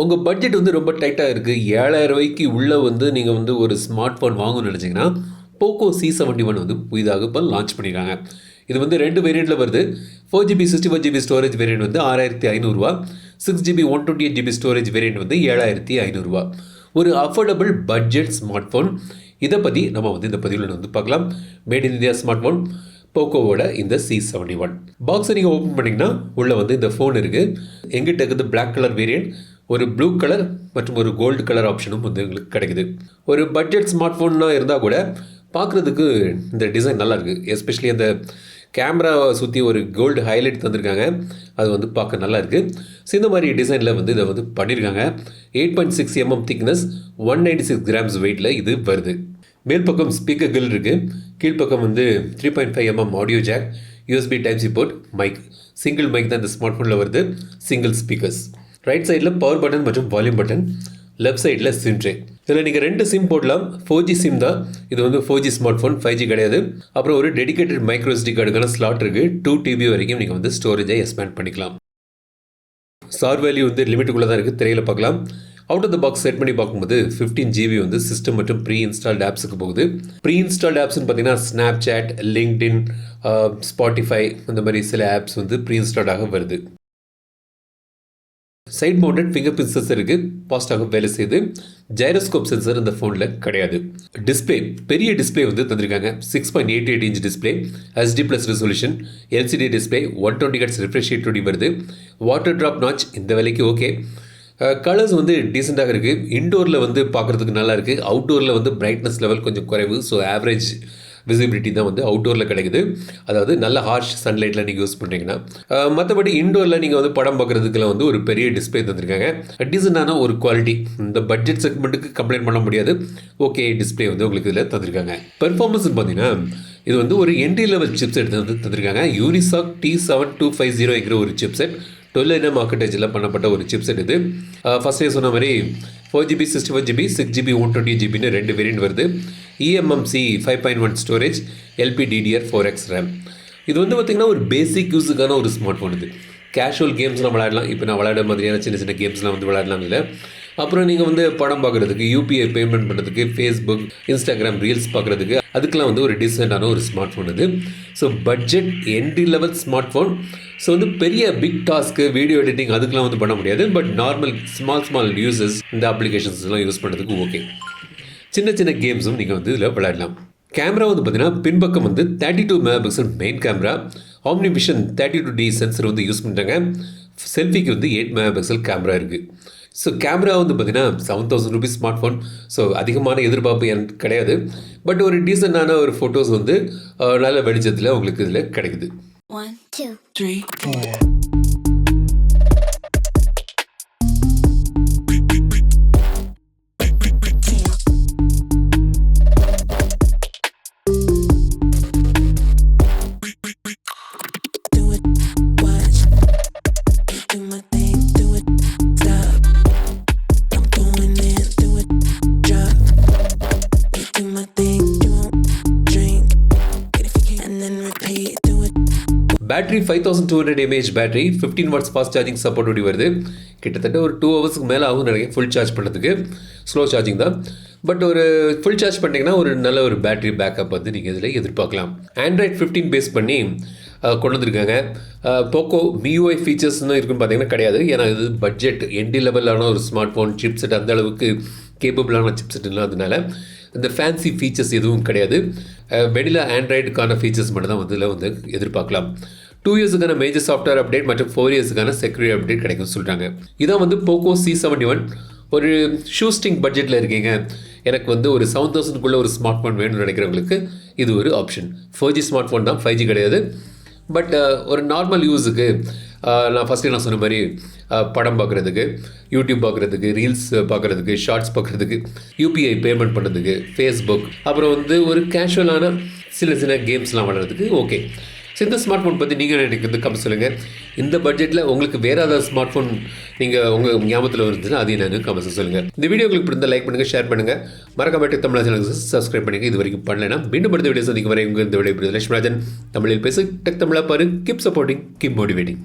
உங்கள் பட்ஜெட் வந்து ரொம்ப டைட்டாக இருக்குது ஏழாயிரம் ரூபாய்க்கு உள்ளே வந்து நீங்கள் வந்து ஒரு ஸ்மார்ட் ஃபோன் வாங்கணும்னு நினச்சிங்கன்னா போக்கோ சி செவன்ட்டி ஒன் வந்து புதிதாக இப்போ லான்ச் பண்ணிடுறாங்க இது வந்து ரெண்டு வேரியண்ட்டில் வருது. Four GB sixty four GB storage variant வந்து ஆறாயிரத்தி ஐநூறுரூவா six GB one twenty eight GB storage variant வந்து ஏழாயிரத்தி ஐநூறுரூவா ஒரு அஃபோர்டபுள் பட்ஜெட் ஸ்மார்ட் ஃபோன் இதை பற்றி நம்ம வந்து இந்த பதிவில் வந்து பார்க்கலாம். Made in India smart phone போக்கோவோட இந்த சி செவன்டி ஒன் பாக்ஸை நீங்கள் ஓப்பன் பண்ணிங்கன்னா உள்ளே வந்து இந்த ஃபோன் இருக்குது எங்கிட்ட இருக்குது பிளாக் கலர் வேரியண்ட் ஒரு ப்ளூ கலர் மற்றும் ஒரு கோல்டு கலர் ஆப்ஷனும் வந்து உங்களுக்கு கிடைக்குது. ஒரு பட்ஜெட் ஸ்மார்ட் ஃபோன்னா இருந்தால் கூட பார்க்குறதுக்கு இந்த டிசைன் நல்லாயிருக்கு எஸ்பெஷலி அந்த கேமராவை சுற்றி ஒரு கோல்டு ஹைலைட் தந்திருக்காங்க. அது வந்து பார்க்க நல்லா இருக்குது ஸோ இந்த மாதிரி டிசைனில் வந்து இதை வந்து பண்ணியிருக்காங்க eight point six mm thickness one ninety six grams வெயிட்டில் இது வருது. மேல் பக்கம் ஸ்பீக்கர் கில் இருக்குது கீழ்ப்பக்கம் வந்து three point five mm audio jack USB type C port mike single mike தான் இந்த ஸ்மார்ட் ஃபோனில் வருது. சிங்கிள் ஸ்பீக்கர்ஸ் ரைட் சைடில் பவர் பட்டன் மற்றும் வால்யூம் பட்டன் லெஃப்ட் சைடில் சிம் ட்ரே இதில் நீங்கள் ரெண்டு சிம் போடலாம். ஃபோர் ஜி சிம் தான். இது வந்து four G smartphone five G கிடையாது. அப்புறம் ஒரு டெடிகேட்டட் மைக்ரோ கார்டுக்கான ஸ்லாட் இருக்குது டூ டிபி வரைக்கும் நீங்கள் வந்து ஸ்டோரேஜை எக்ஸ்பேண்ட் பண்ணிக்கலாம். ஸ்டார் வேல்யூ வந்து லிமிட்டுக்குள்ளே தான் இருக்குது திரையில் பார்க்கலாம். Out of the box set பண்ணி பார்க்கும்போது ஃபிஃப்டீன் ஜிபி வந்து சிஸ்டம் மற்றும் ப்ரீ இன்ஸ்டால்ட் ஆப்ஸுக்கு போகுது. ப்ரீ இன்ஸ்டால்ட் ஆப்ஸ்னு பார்த்தீங்கன்னா ஸ்னாப் சாட் லிங்க்டின் ஸ்பாட்டிஃபை அந்த மாதிரி சில ஆப்ஸ் வந்து ப்ரீ இன்ஸ்டால்டாக வருது. Side mounted fingerprint sensor இருக்குது ஃபாஸ்ட்டாக வேலை செய்யுது. ஜைரோஸ்கோப் சென்சர் இந்த ஃபோனில் கிடையாது. டிஸ்பிளே பெரிய டிஸ்பிளே வந்து தந்திருக்காங்க. Six point eight eight inch display HD plus resolution LCD display one twenty hertz refresh ரேட்டோடி வருது. வாட்டர் ட்ராப் நாச் இந்த விலைக்கு ஓகே கலர்ஸ் வந்து டீசெண்டாக இருக்குது இன்டோரில் வந்து பார்க்குறதுக்கு நல்லா இருக்குது அவுட்டோரில் வந்து பிரைட்னஸ் லெவல் கொஞ்சம் குறைவு. ஸோ ஆவரேஜ் விசிபிலிட்டி தான் வந்து அவுட்டோரில் கிடைக்குது. அதாவது நல்ல ஹார்ஷ் சன்லைட்டில் நீங்கள் யூஸ் பண்ணுறீங்கன்னா மற்றபடி இன்டோரில் நீங்கள் வந்து படம் பார்க்குறதுக்குலாம் வந்து ஒரு பெரிய டிஸ்பிளே தந்திருக்காங்க. டீசெண்டான ஒரு குவாலிட்டி இந்த பட்ஜெட் செக்மெண்ட்டுக்கு கம்ப்ளைண்ட் பண்ண முடியாது. ஓகே டிஸ்பிளே வந்து உங்களுக்கு இதில் தந்திருக்காங்க. பெர்ஃபார்மன்ஸ் பார்த்தீங்கன்னா இது வந்து ஒரு என்ட்ரி லெவல் சிப்செட் வந்து தந்திருக்காங்க. Unisoc T seven two five ஜீரோங்கிற ஒரு சிப்செட் டுவெல் என்எம் ஆர்கிடெக்சரில் பண்ணப்பட்ட ஒரு சிப்செட் இது. ஃபஸ்ட்டே சொன்ன மாதிரி four GB sixty four GB six GB one twenty ஜிபின்னு ரெண்டு வேரியன்ட் வருது. EMMC five point one storage LPDDR four X RAM இது வந்து பார்த்திங்கன்னா ஒரு பேசிக் யூஸுக்கான ஒரு ஸ்மார்ட் ஃபோன் இது கேஷுவல் கேம்ஸ்லாம் விளையாடலாம். இப்போ நான் விளையாட மாதிரியான சின்ன சின்ன கேம்ஸ்லாம் வந்து விளையாடலாம் இல்லை. அப்புறம் நீங்கள் வந்து படம் பார்க்குறதுக்கு யூபிஐ பேமெண்ட் பண்ணுறதுக்கு ஃபேஸ்புக் இன்ஸ்டாகிராம் ரீல்ஸ் பார்க்குறதுக்கு அதுக்கெலாம் வந்து ஒரு டீசெண்டான ஒரு ஸ்மார்ட் ஃபோன் இது. So budget entry level smart phone so வந்து பெரிய பிக் டாஸ்க்கு வீடியோ எடிட்டிங் அதுக்கெலாம் வந்து பண்ண முடியாது. But normal small small uses இந்த அப்ளிகேஷன்ஸ்லாம் யூஸ் பண்ணுறதுக்கு ஓகே சின்ன சின்ன கேம்ஸும் நீங்கள் வந்து இதில் விளையாடலாம். கேமரா வந்து பார்த்தீங்கன்னா பின்பக்கம் வந்து thirty two mega pixel main camera OmniVision thirty two D sensor வந்து யூஸ் பண்ணுறாங்க செல்ஃபிக்கு வந்து எயிட் மெகா பிக்சல் கேமரா இருக்குது ஸோ கேமரா வந்து பார்த்தீங்கன்னா seven thousand rupees smart phone so அதிகமான எதிர்பார்ப்பு எனக்கு கிடையாது. பட் ஒரு டீசெண்டான ஒரு ஃபோட்டோஸ் வந்து நல்ல வெளிச்சத்தில் உங்களுக்கு இதில் கிடைக்குது. One, two. three, battery five thousand two hundred mAh battery fifteen watts fast charging support வருது. கிட்டத்தட்ட ஒரு டூ ஹவர்ஸ்க்கு மேலே ஆகும் நினைக்கிறேன். ஃபுல் சார்ஜ் பண்ணுறதுக்கு ஸ்லோ சார்ஜிங் தான். பட் ஒரு ஃபுல் சார்ஜ் பண்ணிங்கன்னா ஒரு நல்ல ஒரு பேட்டரி பேக்கப் வந்து நீங்கள் இதில் எதிர்பார்க்கலாம். ஆண்ட்ராய்ட் ஃபிஃப்டீன் பேஸ் பண்ணி கொண்டு வந்திருக்காங்க. போக்கோ மியூஐ ஃபீச்சர்ஸ்னு இருக்குன்னு பார்த்தீங்கன்னா கிடையாது. ஏன்னா இது பட்ஜெட் என்டி லெவலான ஒரு ஸ்மார்ட் ஃபோன் சிப்செட் அந்த அளவுக்கு கேப்பபிளான சிப்செட் இல்லாததுனால இந்த ஃபேன்சி ஃபீச்சர்ஸ் எதுவும் கிடையாது. வெடிலா ஆண்ட்ராய்டுக்கான ஃபீச்சர்ஸ் மட்டும் தான் வந்து இதில் வந்து எதிர்பார்க்கலாம். டூ இயர்ஸுக்கான மேஜர் சாஃப்ட்வேர் அப்டேட் மற்றும் ஃபோர் இயர்ஸுக்கான செக்யூரிட்டி அப்டேட் கிடைக்கும்னு சொல்கிறாங்க இதான் வந்து போக்கோ சி செவன்டி ஒன் ஒரு ஷூஸ்டிங் பட்ஜெட்டில் இருக்கீங்க. எனக்கு வந்து ஒரு செவன் தௌசண்ட்குள்ளே ஒரு ஸ்மார்ட் ஃபோன் வேணும்னு நினைக்கிறவங்களுக்கு இது ஒரு option four G smart phone தான் ஃபைவ் ஜி கிடையாது. பட் uh, ஒரு நார்மல் யூஸுக்கு uh, நான் ஃபஸ்ட்டு நான் சொன்ன மாதிரி uh, படம் பார்க்குறதுக்கு யூடியூப் பார்க்குறதுக்கு ரீல்ஸ் பார்க்குறதுக்கு ஷார்ட்ஸ் பார்க்குறதுக்கு யூபிஐ பேமெண்ட் பண்ணுறதுக்கு ஃபேஸ்புக் அப்புறம் வந்து ஒரு கேஷுவலான சில சில கேம்ஸ்லாம் விளாட்றதுக்கு ஓகே ஸோ இந்த ஸ்மார்ட் ஃபோன் பற்றி நீங்கள் எனக்கு வந்து கம்மி சொல்லுங்கள் இந்த பட்ஜெட்டில் உங்களுக்கு வேறு ஏதாவது ஸ்மார்ட் ஃபோன் நீங்கள் உங்கள் ஞாபகத்தில் வருதுன்னா அதையும் நான் கமெண்ட்ஸ் சொல்லுங்கள் இந்த வீடியோ உங்களுக்கு பிடிந்த லைக் பண்ணுங்கள் ஷேர் பண்ணுங்கள் மறக்காமட்டு டெக் தமிழ் சேனலுக்கு சப்ஸ்கிரைப் பண்ணுங்கள் இது வரைக்கும் பண்ணலைன்னா மீண்டும் அடுத்த வீடியோ சந்திக்கும் வரை உங்கள் இந்த விடைபெறுது லட்சுமராஜன் தமிழில் பேசு டெக் தமிழா பாரு. Keep supporting keep motivating